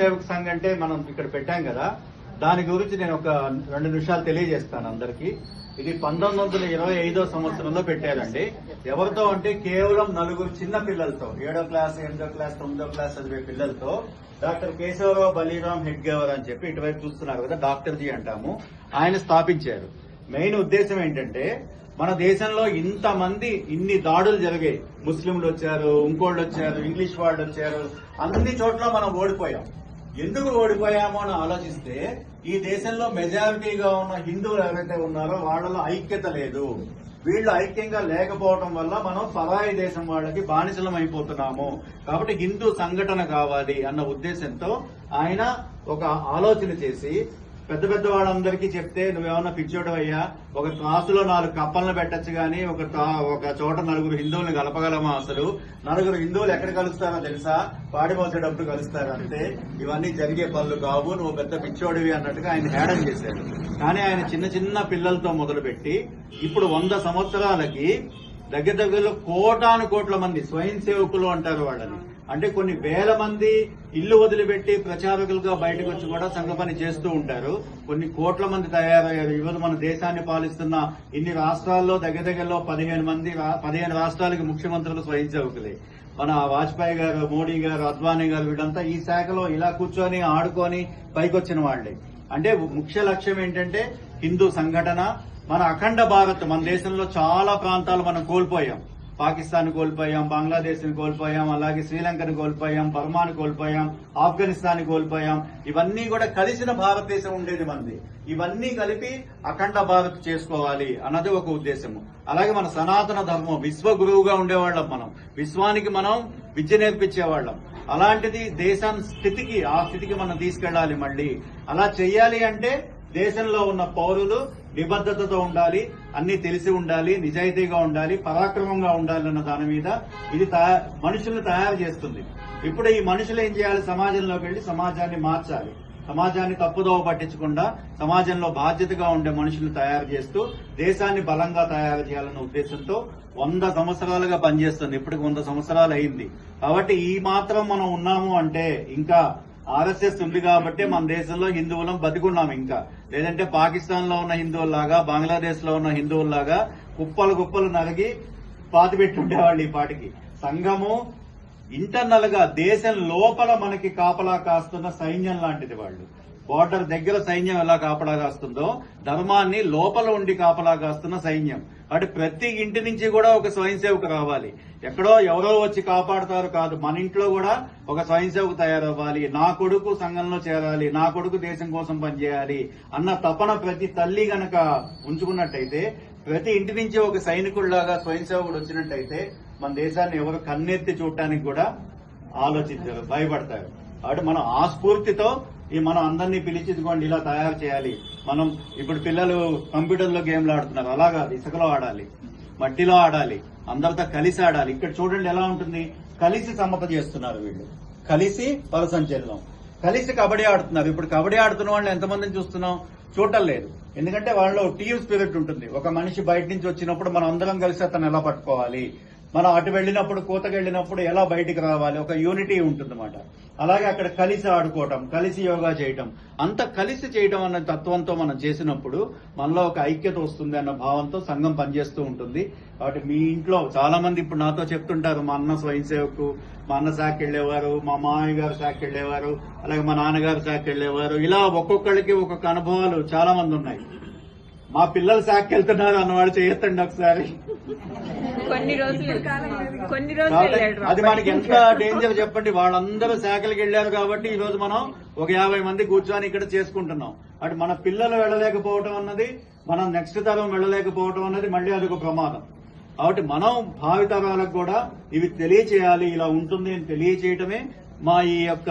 సేవక సంఘ్ అంటే మనం ఇక్కడ పెట్టాం కదా. దాని గురించి నేను ఒక రెండు నిమిషాలు తెలియజేస్తాను అందరికీ. ఇది పంతొమ్మిది వందల ఇరవై ఐదో సంవత్సరంలో పెట్టారండి. ఎవరితో అంటే కేవలం నలుగురు చిన్న పిల్లలతో ఏడో క్లాస్ ఎనిమిదో క్లాస్ తొమ్మిదో క్లాస్ చదివే పిల్లలతో డాక్టర్ కేశవరావు బలీరామ్ హెడ్గేవర్ అని చెప్పి ఇటువైపు చూస్తున్నారు కదా డాక్టర్ జీ అంటాము. ఆయన స్థాపించారు. మెయిన్ ఉద్దేశం ఏంటంటే మన దేశంలో ఇంతమంది ఇన్ని దాడులు జరిగాయి. ముస్లింలు వచ్చారు ఇంకోళ్ళు వచ్చారు ఇంగ్లీష్ వాళ్ళు వచ్చారు అన్ని చోట్ల మనం ఓడిపోయాం. ఎందుకు ఓడిపోయామో అని ఆలోచిస్తే ఈ దేశంలో మెజారిటీగా ఉన్న హిందువులు ఎవరైతే ఉన్నారో వాళ్ళలో ఐక్యత లేదు. వీళ్ళు ఐక్యంగా లేకపోవడం వల్ల మనం పరాయి దేశం వాళ్ళకి బానిసలం అయిపోతున్నాము. కాబట్టి హిందూ సంఘటన కావాలి అన్న ఉద్దేశంతో ఆయన ఒక ఆలోచన చేసి పెద్ద పెద్ద వాళ్ళందరికీ చెప్తే నువ్వేమన్నా పిచ్చోడు అయ్యా? ఒక క్లాసులో నాలుగు కప్పలను పెట్టచ్చు గానీ ఒక తా- ఒక చోట నలుగురు హిందువులను కలపగలమా అసలు? నలుగురు హిందువులు ఎక్కడ కలుస్తారో తెలుసా? పాడి మోసేటప్పుడు కలుస్తారు అంతే. ఇవన్నీ జరిగే పనులు కావు. నువ్వు పెద్ద పిచ్చోడివి అన్నట్టుగా ఆయన హేడం చేశారు. కానీ ఆయన చిన్న చిన్న పిల్లలతో మొదలుపెట్టి ఇప్పుడు వంద సంవత్సరాలకి దగ్గర దగ్గరలో కోటాను కోట్ల మంది స్వయం సేవకులు అంటారు వాళ్ళని. అంటే కొన్ని వేల మంది ఇల్లు వదిలిపెట్టి ప్రచారకులుగా బయటకు వచ్చి కూడా సంఘ పని చేస్తూ ఉంటారు. కొన్ని కోట్ల మంది తయారయ్యారు. ఈరోజు మన దేశాన్ని పాలిస్తున్న ఇన్ని రాష్ట్రాల్లో దగ్గర దగ్గరలో పదిహేను మంది పదిహేను రాష్ట్రాలకి ముఖ్యమంత్రులు స్వయించవకులే మన వాజ్పేయి గారు మోడీ గారు అద్వానీ గారు వీళ్ళంతా ఈ శాఖలో ఇలా కూర్చొని ఆడుకొని పైకొచ్చిన వాళ్ళే. అంటే ముఖ్య లక్ష్యం ఏంటంటే హిందూ సంఘటన. మన అఖండ భారత్ మన దేశంలో చాలా ప్రాంతాలు మనం కోల్పోయాం. పాకిస్తాన్ కోల్పోయాం బంగ్లాదేశ్ని కోల్పోయాం అలాగే శ్రీలంకను కోల్పోయాం బర్మాను కోల్పోయాం ఆఫ్ఘనిస్తాన్ కోల్పోయాం. ఇవన్నీ కూడా కలిసిన భారతదేశం ఉండేది మనది. ఇవన్నీ కలిపి అఖండ భారత్ చేసుకోవాలి అన్నది ఒక ఉద్దేశము. అలాగే మన సనాతన ధర్మం విశ్వ గురువుగా ఉండేవాళ్ళం మనం. విశ్వానికి మనం విద్య నేర్పించేవాళ్ళం. అలాంటిది దేశాన్ని స్థితికి ఆ స్థితికి మనం తీసుకెళ్ళాలి మళ్ళీ. అలా చెయ్యాలి అంటే దేశంలో ఉన్న పౌరులు నిబద్ధతతో ఉండాలి అన్ని తెలిసి ఉండాలి నిజాయితీగా ఉండాలి పరాక్రమంగా ఉండాలి అన్న దాని మీద ఇది మనుషుల్ని తయారు చేస్తుంది. ఇప్పుడు ఈ మనుషులు ఏం చేయాలి? సమాజంలోకి వెళ్ళి సమాజాన్ని మార్చాలి. సమాజాన్ని తప్పుదోవ పట్టించకుండా సమాజంలో బాధ్యతగా ఉండే మనుషులు తయారు చేస్తూ దేశాన్ని బలంగా తయారు చేయాలన్న ఉద్దేశంతో వంద సంవత్సరాలుగా పనిచేస్తుంది. ఇప్పటికి వంద సంవత్సరాలు అయింది. కాబట్టి ఈ మాత్రం మనం ఉన్నాము అంటే ఇంకా ఆర్ఎస్ఎస్ ఉంది కాబట్టి మన దేశంలో హిందువులం బతికున్నాం ఇంకా. లేదంటే పాకిస్తాన్లో ఉన్న హిందువుల్లాగా బంగ్లాదేశ్లో ఉన్న హిందువుల్లాగా కుప్పలు కుప్పలు నరిగి పాతిపెట్టి ఉండేవాళ్ళు ఈ పాటికి. సంఘము ఇంటర్నల్గా దేశం లోపల మనకి కాపలా కాస్తున్న సైన్యం లాంటిది వాళ్ళు. బోర్డర్ దగ్గర సైన్యం ఎలా కాపలా కాస్తుందో ధర్మాన్ని లోపల ఉండి కాపలా కాస్తున్న సైన్యం. అంటే ప్రతి ఇంటి నుంచి కూడా ఒక స్వయం సేవకు రావాలి. ఎక్కడో ఎవరో వచ్చి కాపాడుతారు కాదు. మన ఇంట్లో కూడా ఒక స్వయం సేవకు తయారవ్వాలి. నా కొడుకు సంఘంలో చేరాలి. నా కొడుకు దేశం కోసం పనిచేయాలి అన్న తపన ప్రతి తల్లి గనక ఉంచుకున్నట్టయితే ప్రతి ఇంటి నుంచి ఒక సైనికుడిలాగా స్వయం సేవకుడు వచ్చినట్టయితే మన దేశాన్ని ఎవరు కన్నెత్తి చూడటానికి కూడా ఆలోచించారు భయపడతారు. కాబట్టి మనం ఆ స్ఫూర్తితో ఈ మనం అందరినీ పిలిచిదిగోండి ఇలా తయారు చేయాలి. మనం ఇప్పుడు పిల్లలు కంప్యూటర్లో గేమ్లు ఆడుతున్నారు. అలా కాదు ఇసుకలో ఆడాలి మట్టిలో ఆడాలి అందరితో కలిసి ఆడాలి. ఇక్కడ చూడండి ఎలా ఉంటుంది. కలిసి సమ్మత చేస్తున్నారు వీళ్ళు. కలిసి పరసంచలనం కలిసి కబడ్డీ ఆడుతున్నారు. ఇప్పుడు కబడ్డీ ఆడుతున్న వాళ్ళు ఎంతమందిని చూస్తున్నాం? చూడటం లేదు. ఎందుకంటే వాళ్ళలో టీమ్ స్పిరిట్ ఉంటుంది. ఒక మనిషి బయట నుంచి వచ్చినప్పుడు మనం అందరం కలిసి అతను ఎలా పట్టుకోవాలి? మనం అటు వెళ్ళినప్పుడు కూతకు వెళ్ళినప్పుడు ఎలా బయటికి రావాలి? ఒక యూనిటీ ఉంటుందన్నమాట. అలాగే అక్కడ కలిసి ఆడుకోవటం కలిసి యోగా చేయటం. అంత కలిసి చేయటం అన్న తత్వంతో మనం చేసినప్పుడు మనలో ఒక ఐక్యత వస్తుంది అన్న భావంతో సంఘం పనిచేస్తూ ఉంటుంది. కాబట్టి మీ ఇంట్లో చాలా మంది ఇప్పుడు నాతో చెప్తుంటారు మా అన్న స్వయం సేవకు మా అన్న శాఖకి వెళ్ళేవారు మా మామయ్య గారు శాఖకి వెళ్ళేవారు అలాగే మా నాన్నగారు శాఖకి వెళ్ళేవారు. ఇలా ఒక్కొక్కళ్ళకి ఒక్కొక్క అనుభవాలు చాలా మంది ఉన్నాయి. మా పిల్లలు శాఖకి వెళ్తున్నారు అన్నవాడు చేయొద్దండి ఒకసారి. కొన్ని రోజులు కొన్ని రోజులు అది మనకి ఎంత డేంజర్ చెప్పండి. వాళ్ళందరూ శాఖలకు వెళ్ళారు కాబట్టి ఈ రోజు మనం ఒక యాభై మంది కూర్చొని ఇక్కడ చేసుకుంటున్నాం. అటు మన పిల్లలు వెళ్ళలేకపోవటం అన్నది మనం నెక్స్ట్ తరం వెళ్ళలేకపోవటం అన్నది మళ్ళీ అదొక ప్రమాదం. కాబట్టి మనం భావితరాలకు కూడా ఇవి తెలియచేయాలి ఇలా ఉంటుంది అని తెలియచేయటమే మా ఈ యొక్క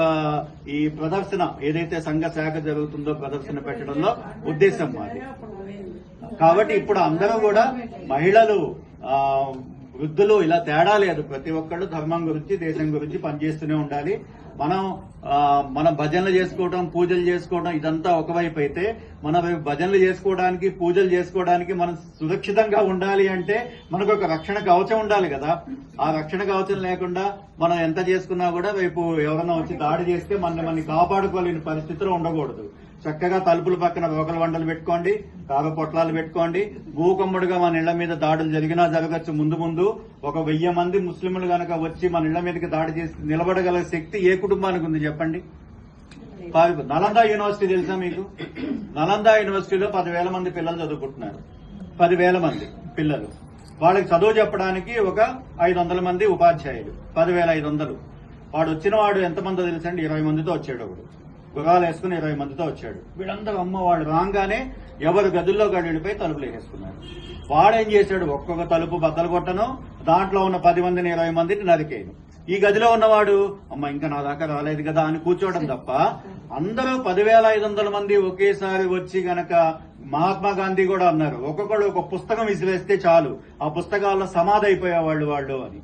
ఈ ప్రదర్శన ఏదైతే సంఘ శాఖ జరుగుతుందో ప్రదర్శన పెట్టడంలో ఉద్దేశం మాది. కాబట్టి ఇప్పుడు అందరూ కూడా మహిళలు ఆ, వృద్ధులు ఇలా తేడా లేదు. ప్రతి ఒక్కళ్ళు ధర్మం గురించి దేశం గురించి పనిచేస్తూనే ఉండాలి. మనం మనం మన భజనలు చేసుకోవడం పూజలు చేసుకోవడం ఇదంతా ఒకవైపు అయితే మన భజనలు చేసుకోవడానికి పూజలు చేసుకోవడానికి మనం సురక్షితంగా ఉండాలి అంటే మనకు ఒక రక్షణ కవచం ఉండాలి కదా. ఆ రక్షణ కవచం లేకుండా మనం ఎంత చేసుకున్నా కూడా రేపు ఎవరైనా వచ్చి దాడి చేస్తే మన మనని కాపాడుకోలేని పరిస్థితిలో ఉండకూడదు. చక్కగా తలుపుల పక్కన రోకల వండలు పెట్టుకోండి కాగ పొట్లాలు పెట్టుకోండి. భూకమ్ముడుగా మన ఇళ్ళ మీద దాడులు జరిగినా జరగచ్చు ముందు ముందు. ఒక వెయ్యి మంది ముస్లింలు గనక వచ్చి మన ఇళ్ళ మీదకి దాడి చేసి నిలబడగల శక్తి ఏ కుటుంబానికి ఉంది చెప్పండి? నలంద యూనివర్సిటీ తెలుసా మీకు? నలంద యూనివర్సిటీలో పదివేల మంది పిల్లలు చదువుకుంటున్నారు. పదివేల మంది పిల్లలు. వాళ్ళకి చదువు చెప్పడానికి ఒక ఐదు వందల మంది ఉపాధ్యాయులు. పదివేల ఐదు వందలు వాడు వచ్చిన వాడు ఎంతమందో తెలుసండి? ఇరవై మందితో వచ్చాడు ఒకడు. గుర్రాలు వేసుకుని ఇరవై మందితో వచ్చాడు. వీళ్ళందరూ అమ్మ వాళ్ళు రాగానే ఎవరు గదుల్లో గడిపోయి తలుపులు వేసేసుకున్నారు. వాడేం చేశాడు? ఒక్కొక్క తలుపు బద్దలు కొట్టను దాంట్లో ఉన్న పది మందిని ఇరవై మందిని నరికేయను. ఈ గదిలో ఉన్నవాడు అమ్మ ఇంకా నా దాకా రాలేదు కదా అని కూర్చోవడం తప్ప అందరూ పదివేల ఐదు వందల మంది ఒకేసారి వచ్చి గనక మహాత్మా గాంధీ కూడా అన్నారు. ఒక్కొక్కడు ఒక పుస్తకం విసిరేస్తే చాలు. ఆ పుస్తకాల్లో సమాధి అయిపోయేవాళ్ళు వాళ్ళు అని.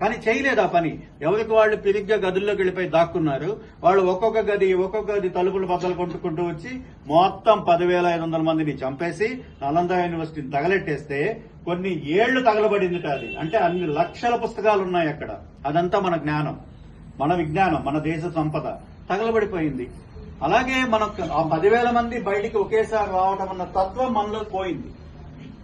కానీ చేయలేదు ఆ పని? ఎవరికి వాళ్ళు పిరిగ్గా గదుల్లోకి వెళ్ళిపోయి దాక్కున్నారు? వాళ్ళు ఒక్కొక్క గది ఒక్కొక్క గది తలుపులు బద్దలు కొట్టుకుంటూ వచ్చి మొత్తం పదివేల ఐదు వందల మందిని చంపేసి నలంద యూనివర్సిటీని తగలెట్టేస్తే కొన్ని ఏళ్ళు తగలబడింది అది. అంటే అన్ని లక్షల పుస్తకాలు ఉన్నాయి అక్కడ. అదంతా మన జ్ఞానం. మన విజ్ఞానం మన దేశ సంపద. తగలబడిపోయింది. అలాగే మన ఆ పదివేల మంది బయటికి ఒకేసారి రావటం అన్న తత్వం మనలో పోయింది.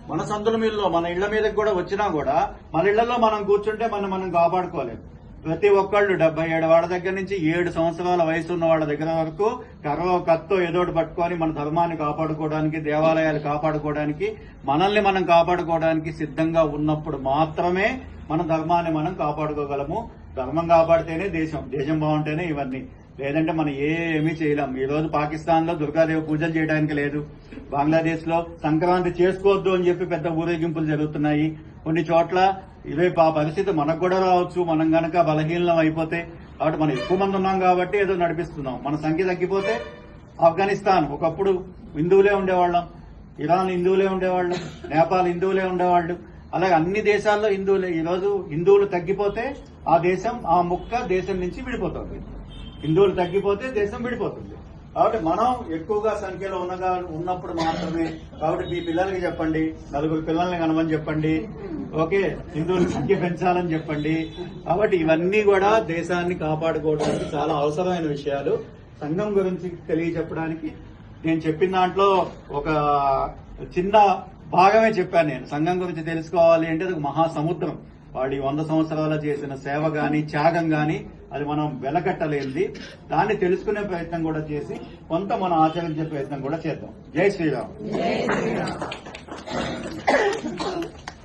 మన సందుల మీదలో మన ఇళ్ళ మీదకి కూడా వచ్చినా కూడా మన ఇళ్ళలో మనం కూర్చుంటే మనం మనం కాపాడుకోలేము ప్రతి ఒక్కళ్ళు డెబ్బై ఏడు వాళ్ళ దగ్గర నుంచి ఏడు సంవత్సరాల వయసు ఉన్న వాళ్ళ దగ్గర వరకు కర్రలో కత్తో ఏదోటి పట్టుకొని మన ధర్మాన్ని కాపాడుకోవడానికి దేవాలయాలు కాపాడుకోవడానికి మనల్ని మనం కాపాడుకోవడానికి సిద్ధంగా ఉన్నప్పుడు మాత్రమే మన ధర్మాన్ని మనం కాపాడుకోగలము. ధర్మం కాపాడితేనే దేశం దేశం బాగుంటేనే ఇవన్నీ. లేదంటే మనం ఏమీ చేయలేం. ఈ రోజు పాకిస్తాన్లో దుర్గాదేవి పూజలు చేయడానికి లేదు. బంగ్లాదేశ్లో సంక్రాంతి చేసుకోవద్దు అని చెప్పి పెద్ద ఊరేగింపులు జరుగుతున్నాయి. కొన్ని చోట్ల ఇదే ఆ పరిస్థితి మనకు కూడా రావచ్చు. మనం గనక బలహీనం అయిపోతే కాబట్టి మనం ఎక్కువ మంది ఉన్నాం కాబట్టి ఏదో నడిపిస్తున్నాం. మన సంఖ్య తగ్గిపోతే ఆఫ్ఘనిస్తాన్ ఒకప్పుడు హిందువులే ఉండేవాళ్ళం. ఇరాన్ హిందువులే ఉండేవాళ్ళు. నేపాల్ హిందువులే ఉండేవాళ్ళు. అలాగే అన్ని దేశాల్లో హిందువులే. ఈరోజు హిందువులు తగ్గిపోతే ఆ దేశం ఆ ముక్క దేశం నుంచి విడిపోతుంది. హిందువులు తగ్గిపోతే దేశం విడిపోతుంది. కాబట్టి మనం ఎక్కువగా సంఖ్యలో ఉన్నగా ఉన్నప్పుడు మాత్రమే కాబట్టి మీ పిల్లలకి చెప్పండి నలుగురు పిల్లల్ని కనమని చెప్పండి ఓకే హిందువుల సంఖ్య పెంచాలని చెప్పండి. కాబట్టి ఇవన్నీ కూడా దేశాన్ని కాపాడుకోవడానికి చాలా అవసరమైన విషయాలు. సంఘం గురించి తెలియజెప్పడానికి నేను చెప్పిన దాంట్లో ఒక చిన్న భాగమే చెప్పాను నేను. సంఘం గురించి తెలుసుకోవాలి అంటే అది ఒక మహాసముద్రం. వాడి వంద సంవత్సరాల చేసిన సేవ గాని త్యాగం గాని అది మనం వెలకట్టలేనిది. దాన్ని తెలుసుకునే ప్రయత్నం కూడా చేసి కొంత మనం ఆచరించే ప్రయత్నం కూడా చేద్దాం. జై శ్రీరామ్.